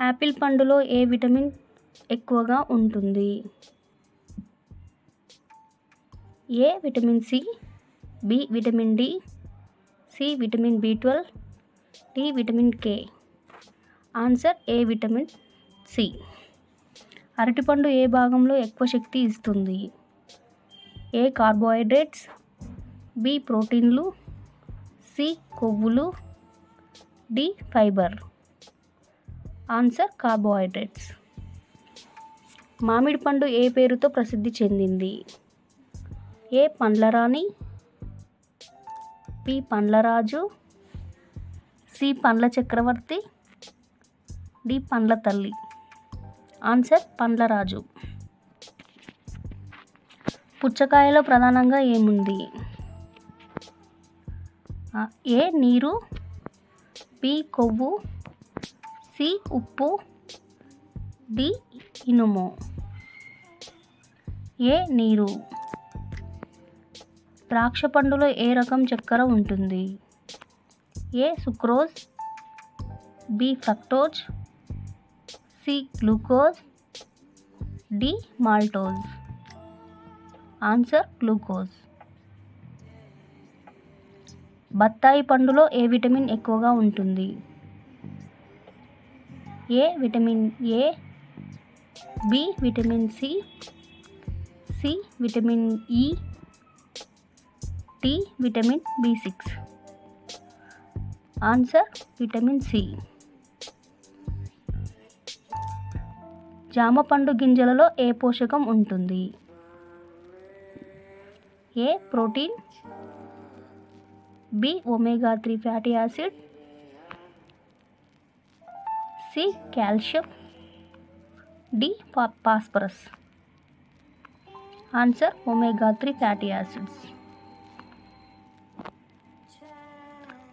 Apple పండులో ఏ vitamin ఎక్కువగా ఉంటుంది? A vitamin C B vitamin D C vitamin B twelve D vitamin K? Answer A vitamin C. అరటిపండు ఏ భాగంలో ఎక్కువ శక్తి ఇస్తుంది? ఏ కార్బోహైడ్రేట్స్ బి ప్రోటీన్లు సి కొవ్వులు డి ఫైబర్? Answer carbohydrates. మామిడి పండు ఏ పేరుతో ప్రసిద్ధి చెందింది? ఏ పండ్లరాణి? పి పండ్లరాజు. సి పండ్ల చక్రవర్తి. డి పండ్ల తల్లి. ఆన్సర్ పండ్లరాజు. పుచ్చకాయలో ప్రధానంగా ఏముంది? ఏ నీరు? పి కొవ్వు. సి ఉప్పు డి ఇనుము. ఏ నీరు. ద్రాక్ష పండులో ఏ రకం చక్కెర ఉంటుంది? A sucrose. B fructose. C glucose. D maltose. Answer glucose. బత్తాయి పండులో ఏ విటమిన్ ఎక్కువగా ఉంటుంది? A vitamin A B vitamin C C vitamin E D vitamin B six answer vitamin C జామ పండు గింజలలో ఏ పోషకం ఉంటుంది? A protein. B omega three fatty acid. C calcium D phosphorus answer omega three fatty acids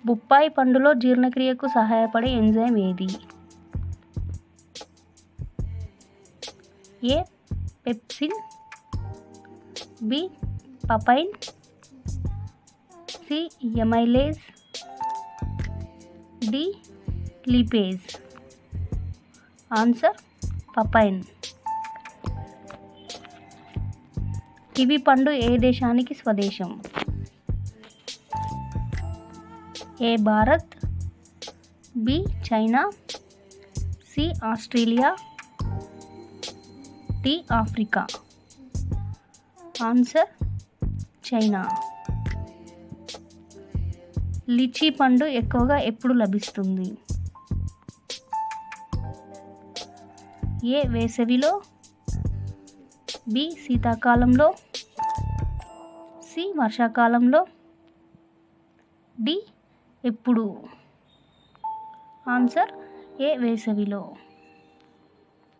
బొప్పాయి పండులో జీర్ణక్రియకు సహాయపడే ఎంజైమ్ ఏది? A pepsin B papain C amylase D lipase. Answer papain kiwi పండు ఏ దేశానికి స్వదేశం? A Bharat B China C Australia D Africa. Answer China. Lychee పండు ఎక్కువగా ఎప్పుడు లభిస్తుంది? ఏ వేసవిలో? బి శీతాకాలంలో. సి వర్షాకాలంలో. డి ఎప్పుడు? ఆన్సర్ ఏ వేసవిలో.